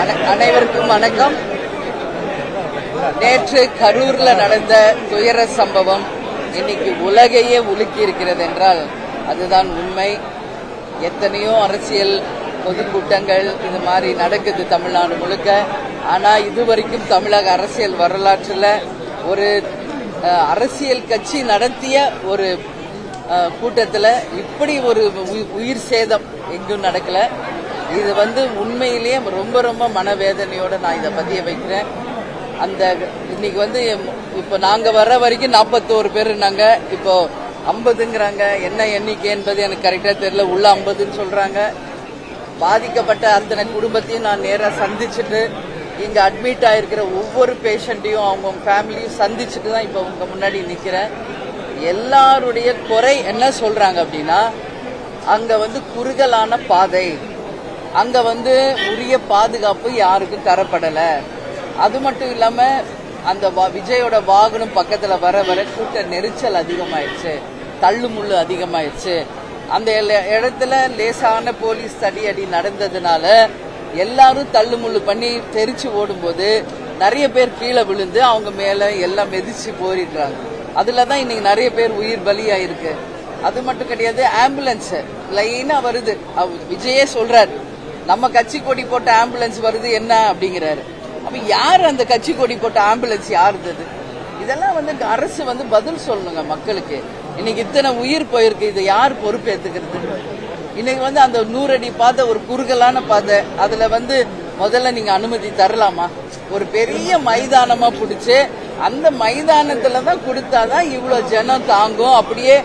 அனைவருக்கும் வணக்கம். நேற்று கரூர்ல நடந்த துயர சம்பவம் இன்னைக்கு உலகையே உலுக்கி இருக்கிறது என்றால் அதுதான் உண்மை. எத்தனையோ அரசியல் பொதுக்கூட்டங்கள் இது மாதிரி நடக்குது தமிழ்நாடு முழுக்க. ஆனா இதுவரைக்கும் தமிழக அரசியல் வரலாற்றுல ஒரு அரசியல் கட்சி நடத்திய ஒரு கூட்டத்தில் கூட்டத்துல இப்படி ஒரு உயிர் சேதம் எங்கும் நடக்கல. இது வந்து உண்மையிலேயே ரொம்ப ரொம்ப மனவேதனையோட நான் இதை பதிய வைக்கிறேன். அந்த இன்னைக்கு வந்து இப்போ நாங்கள் வர்ற வரைக்கும் நாற்பத்தோரு பேர் இருந்தாங்க. இப்போ ஐம்பதுங்கிறாங்க. என்ன எண்ணிக்கை என்பது எனக்கு கரெக்டாக தெரியல. உள்ள ஐம்பதுன்னு சொல்கிறாங்க பாதிக்கப்பட்ட அத்தனை குடும்பத்தையும் நான் நேராக சந்திச்சுட்டு இங்கே அட்மிட் ஆகிருக்கிற ஒவ்வொரு பேஷண்ட்டையும் அவங்க ஃபேமிலியும் சந்திச்சுட்டு தான் இப்போ உங்கள் முன்னாடி நிற்கிறேன் எல்லாருடைய குறை என்ன சொல்கிறாங்க அப்படின்னா அங்கே வந்து குறுகலான பாதை. அங்க வந்து உரிய பாதுகாப்பு யாருக்கும் தரப்படல. அது மட்டும் இல்லாம அந்த விஜயோட வாகனம் பக்கத்துல வர வர கூட்ட நெரிச்சல் அதிகமாயிருச்சு தள்ளுமுள்ளு அதிகமாயிருச்சு அந்த எல்ல- இடத்துல லேசான போலீஸ் தடி அடி நடந்ததுனால எல்லாரும் தள்ளுமுள்ளு பண்ணி தெரிச்சு ஓடும்போது நிறைய பேர் கீழே விழுந்து அவங்க மேல எல்லாம் மெதிச்சு போரிடுறாங்க. அதில் தான் இன்னைக்கு நிறைய பேர் உயிர் பலியாயிருக்கு. அது மட்டும் கிடையாது ஆம்புலன்ஸ் லைனா வருது. விஜயே சொல்றாரு நம்ம கட்சி கொடி போட்ட ஆம்புலன்ஸ் வருது என்ன அப்படிங்கிறாரு. அப்ப யார் அந்த கட்சி கொடி போட்ட ஆம்புலன்ஸ் யாருது இதெல்லாம் வந்து அரசு வந்து பதில் சொல்லணுங்க மக்களுக்கு. இன்னைக்கு இத்தனை உயிர் போயிருக்கு இதை யார் பொறுப்பேத்துக்கிறது? இன்னைக்கு வந்து அந்த நூறடி பாதை ஒரு குறுகலான பாதை அதுல வந்து முதல்ல நீங்க அனுமதி தரலாமா? ஒரு பெரிய மைதானமா பிடிச்சு அந்த மைதானத்துல தான் கொடுத்தாதான் இவ்வளவு ஜனம் தாங்கும். அப்படியே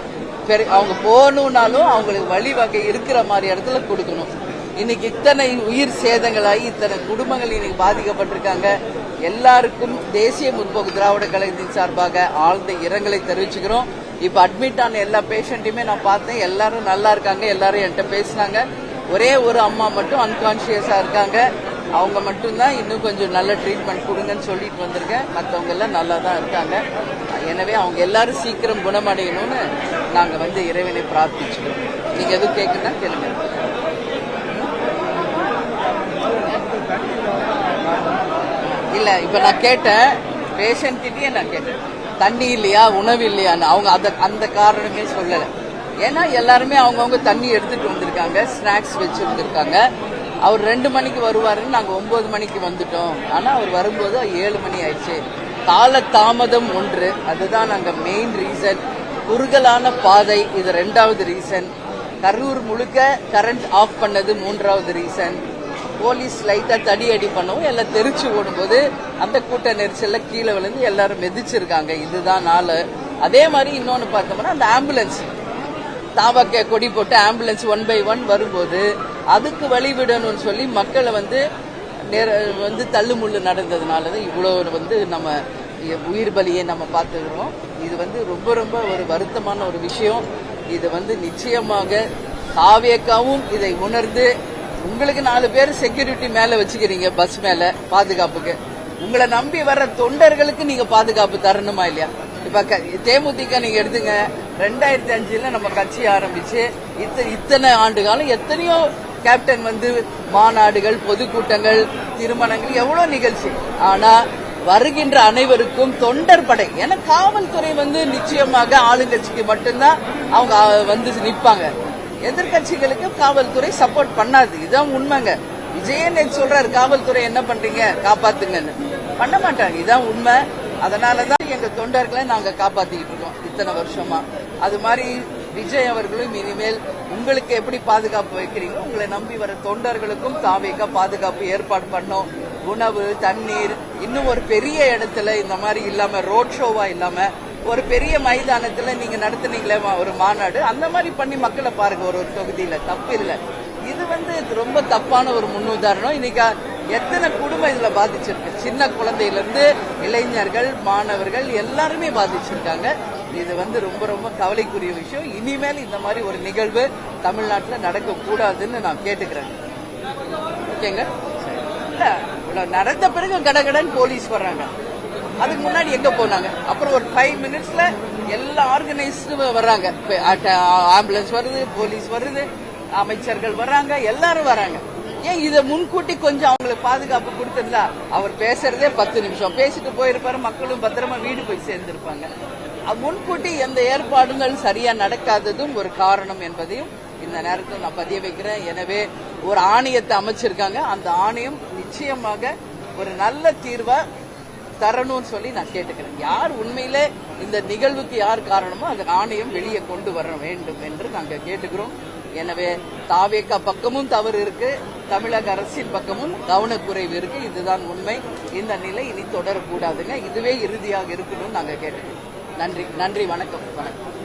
பெரு- அவங்க போகணும்னாலும் அவங்களுக்கு வழிவகை இருக்கிற மாதிரி இடத்துல கொடுக்கணும். இன்னைக்கு இத்தனை உயிர் சேதங்களாகி இத்தனை குடும்பங்கள் இன்னைக்கு பாதிக்கப்பட்டிருக்காங்க. எல்லாருக்கும் தேசிய முற்போக்கு திராவிட கழகத்தின் சார்பாக ஆழ்ந்த இரங்கலை தெரிவிச்சுக்கிறோம். இப்ப அட்மிட் ஆன எல்லா பேஷண்ட்டையுமே நான் பார்த்தேன். எல்லாரும் நல்லா இருக்காங்க. எல்லாரும் என்கிட்ட பேசினாங்க. ஒரே ஒரு அம்மா மட்டும் அன்கான்சியஸா இருக்காங்க. அவங்க மட்டும்தான் இன்னும் கொஞ்சம் நல்ல ட்ரீட்மெண்ட் கொடுங்கன்னு சொல்லிட்டு வந்திருக்கேன். மற்றவங்க எல்லாம் நல்லா தான் இருக்காங்க. எனவே அவங்க எல்லாரும் சீக்கிரம் குணமடையணும்னு நாங்கள் வந்து இறைவனை பிரார்த்திச்சுக்கிறோம். நீங்க எதுவும் கேட்குன்னா கேளுங்க. இல்ல இப்ப நான் கேட்டேன். பேஷண்ட் கிட்டேயே நான் கேட்டேன். தண்ணி இல்லையா உணவு இல்லையான்னு. அவங்க அதை அந்த காரணமே சொல்லல. ஏன்னா எல்லாருமே அவங்கவுங்க தண்ணி எடுத்துட்டு வந்திருக்காங்க ஸ்நாக்ஸ் வச்சு வந்திருக்காங்க. அவர் ரெண்டு மணிக்கு வருவாருன்னு நாங்க ஒன்பது மணிக்கு வந்துட்டோம். ஆனா அவர் வரும்போது ஏழு மணி ஆயிடுச்சு. கால தாமதம் ஒன்று. அதுதான் நாங்க மெயின் ரீசன் குறுகலான பாதை இது ரெண்டாவது ரீசன் கரூர் முழுக்க கரண்ட் ஆஃப் பண்ணது மூன்றாவது ரீசன் போலீஸ் லைட்டா தடி அடி பண்ணவும் எல்லாம் தெரிச்சு ஓடும்போது அந்த கூட்ட நெரிசலில் கீழே விழுந்து எல்லாரும் மிதிச்சிருக்காங்க. இதுதான் நாள். அதே மாதிரி இன்னொன்னு பார்த்தோம்னா அந்த ஆம்புலன்ஸ். தாவக்க கொடி போட்டு ஆம்புலன்ஸ் ஒன் பை ஒன் வரும்போது அதுக்கு வழி விடணும்னு சொல்லி மக்களை வந்து நேர- வந்து தள்ளுமுள்ளு நடந்ததுனால தான் இவ்வளோ வந்து நம்ம உயிர் பலியை நம்ம பார்த்துக்கிறோம். இது வந்து ரொம்ப ரொம்ப ஒரு வருத்தமான ஒரு விஷயம். இது வந்து நிச்சயமாக காவேக்காவும் இதை உணர்ந்து உங்களுக்கு நாலு பேர் செக்யூரிட்டி மேல வச்சுக்கிறீங்க பஸ் மேல பாதுகாப்புக்கு. உங்களை நம்பி வர்ற தொண்டர்களுக்கு நீங்க பாதுகாப்பு தரணுமா இல்லையா? இப்ப தேமுதிக நீங்க எடுத்துங்க. ரெண்டாயிரத்தி அஞ்சுல நம்ம கட்சி ஆரம்பிச்சு இத்தனை ஆண்டு காலம் எத்தனையோ கேப்டன் வந்து மாநாடுகள் பொதுக்கூட்டங்கள் திருமணங்கள் எவ்வளவு நிகழ்ச்சி. ஆனா வருகின்ற அனைவருக்கும் தொண்டர் படை. ஏன்னா காவல்துறை வந்து நிச்சயமாக ஆளுங்கட்சிக்கு மட்டும்தான் அவங்க வந்து நிப்பாங்க. எதிர்க்கட்சிகளுக்கு காவல்துறை சப்போர்ட் பண்ணாது. இதுதான் உண்மைங்க. விஜயன் சொல்றாரு காவல்துறை என்ன பண்றீங்க? காப்பாத்துங்கன்னு. பண்ண மாட்டாங்க. இதான் உண்மை. அதனாலதான் எங்க தொண்டர்களை நாங்க காப்பாத்திக்கிட்டு இருக்கோம் இத்தனை வருஷமா. அது மாதிரி விஜய் அவர்களும் இனிமேல் உங்களுக்கு எப்படி பாதுகாப்பு வைக்கிறீங்களோ உங்களை நம்பி வர தொண்டர்களுக்கும் தாவேக்கா பாதுகாப்பு ஏற்பாடு பண்ணோம். உணவு தண்ணீர் இன்னும் ஒரு பெரிய இடத்துல இந்த மாதிரி இல்லாம ரோட் ஷோவா இல்லாம ஒரு பெரிய மைதானத்துல நீங்க நடத்துனீங்களே ஒரு மாநாடு. அந்த மாதிரி பண்ணி மக்களை பாருங்க ஒரு ஒரு தொகுதியில. தப்பு இல்ல. இது வந்து ரொம்ப தப்பான ஒரு முன்னுதாரணம். இன்னைக்கு எத்தனை குடும்பம் இதுல பாதிச்சிருக்கு? சின்ன குழந்தையில இருந்து இளைஞர்கள் மாணவர்கள் எல்லாருமே பாதிச்சிருக்காங்க. இது வந்து ரொம்ப ரொம்ப கவலைக்குரிய விஷயம். இனிமேல் இந்த மாதிரி ஒரு நிகழ்வு தமிழ்நாட்டில் நடக்க கூடாதுன்னு நான் கேட்டுக்கிறேன். ஓகேங்க? இல்ல நடந்த பிறகு கடகடன் போலீஸ் வர்றாங்க. அதுக்கு முன்னாடி எங்க போனாங்க? அப்புறம் ஒரு ஃபைவ் மினிட்ஸ்ல எல்லா ஆர்கனைஸ்டு வர்றாங்க. ஆம்புலன்ஸ் uh, வருது போலீஸ் வருது அமைச்சர்கள் வர்றாங்க எல்லாரும் வராங்க ஏன் இதை முன்கூட்டி கொஞ்சம் அவங்களுக்கு பாதுகாப்பு கொடுத்திருந்தா? அவர் பேசுறதே பத்து நிமிஷம். பேசிட்டு போயிருப்பாரு மக்களும் பத்திரமா வீடு போய் சேர்ந்திருப்பாங்க. முன்கூட்டி எந்த ஏற்பாடுகள் சரியா நடக்காததும் ஒரு காரணம் என்பதையும் இந்த நேரத்தில் நான் பதிய வைக்கிறேன். எனவே ஒரு ஆணையத்தை அமைச்சிருக்காங்க. அந்த ஆணையம் நிச்சயமாக ஒரு நல்ல தீர்வை தரணும்னு சொல்லி நான் கேட்டுக்கிறேன். யார் உண்மையில இந்த நிகழ்வுக்கு யார் காரணமோ அந்த ஆணையம் வெளியே கொண்டு வர வேண்டும் என்று நாங்கள் கேட்டுக்கிறோம். எனவே தாவேக்கா பக்கமும் தவறு இருக்கு தமிழக அரசின் பக்கமும் கவனக்குறைவு இருக்கு. இதுதான் உண்மை. இந்த நிலை இனி தொடரக்கூடாதுங்க. இதுவே இறுதியாக இருக்கணும்னு நாங்கள் கேட்டுக்கிறோம். நன்றி நன்றி வணக்கம் வணக்கம்.